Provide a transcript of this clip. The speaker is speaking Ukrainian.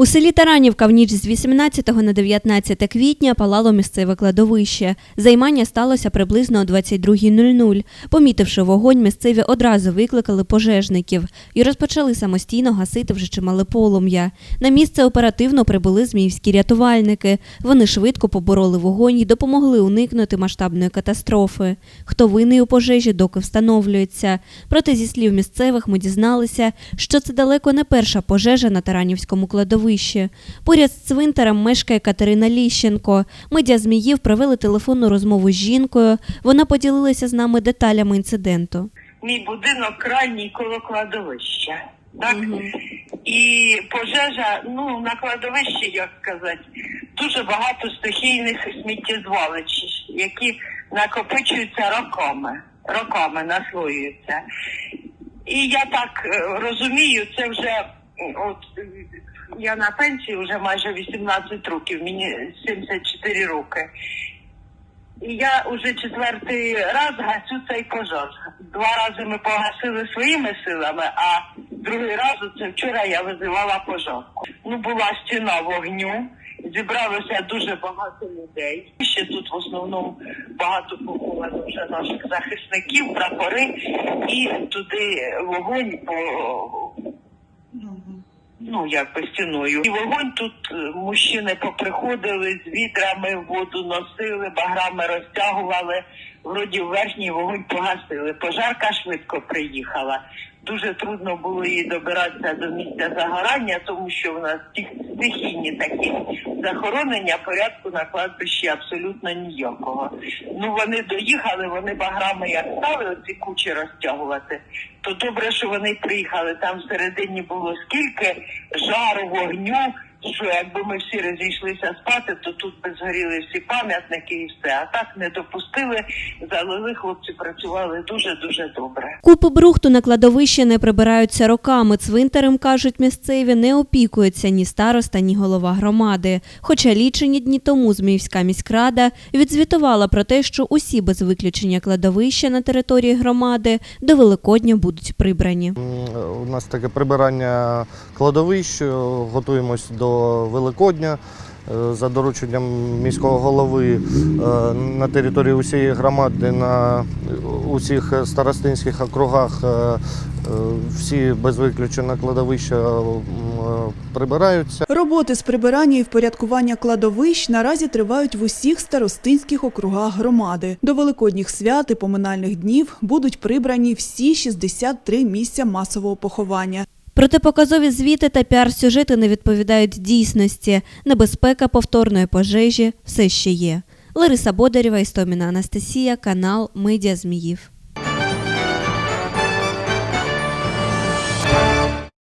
У селі Таранівка в ніч з 18 на 19 квітня палало місцеве кладовище. Займання сталося приблизно о 22.00. Помітивши вогонь, місцеві одразу викликали пожежників і розпочали самостійно гасити вже чимале полум'я. На місце оперативно прибули зміївські рятувальники. Вони швидко побороли вогонь і допомогли уникнути масштабної катастрофи. Хто винний у пожежі, доки встановлюється. Проте, зі слів місцевих, ми дізналися, що це далеко не перша пожежа на Таранівському кладовищі. Поряд з цвинтарем мешкає Катерина Ліщенко. Медіа Зміїв провели телефонну розмову з жінкою. Вона поділилася з нами деталями інциденту. Мій будинок крайній коло кладовища. Так? І пожежа, ну, на кладовищі, як сказати, дуже багато стихійних сміттєзвалищ, які накопичуються роками, роками наслоюються. І я так е, розумію, це вже от я на пенсії вже майже 18 років, мені 74 роки. І я уже четвертий раз гасю цей пожар. Два рази ми погасили своїми силами, а другий раз це вчора я визивала пожарку. Ну була стіна вогню, зібралося дуже багато людей. Ще тут в основному багато поховано вже наших захисників, прапори, і туди вогонь по ну якби стіною. І вогонь тут е, мужчини поприходили з відрами, воду носили, баграми розтягували. Вроді верхній вогонь погасили. Пожарка швидко приїхала. Дуже трудно було їй добиратися до місця загорання, тому що в нас стихійні такі захоронення порядку на кладбищі абсолютно ніякого. Ну вони доїхали, вони баграми як стали оці кучі розтягувати. То добре, що вони приїхали. Там всередині було скільки жару, вогню. Що якби ми всі розійшлися спати, то тут би згоріли всі пам'ятники і все. А так не допустили, залили хлопці, працювали дуже дуже добре. Купи брухту на кладовище не прибираються роками. Цвинтарем, кажуть місцеві, не опікується ні староста, ні голова громади. Хоча лічені дні тому Зміївська міськрада відзвітувала про те, що усі без виключення кладовища на території громади до Великодня будуть прибрані. У нас таке прибирання кладовищ, е, готуємось до Великодня. Е, За дорученням міського голови е, на території усієї громади, на усіх старостинських округах е, всі без виключення кладовища прибираються. Роботи з прибирання і впорядкування кладовищ наразі тривають в усіх старостинських округах громади. До великодніх свят і поминальних днів будуть прибрані всі 63 місця масового поховання. Протипоказові звіти та піар-сюжети не відповідають дійсності. Небезпека повторної пожежі все ще є. Лариса Бодарєва, Істоміна Анастасія, канал Медіа Зміїв.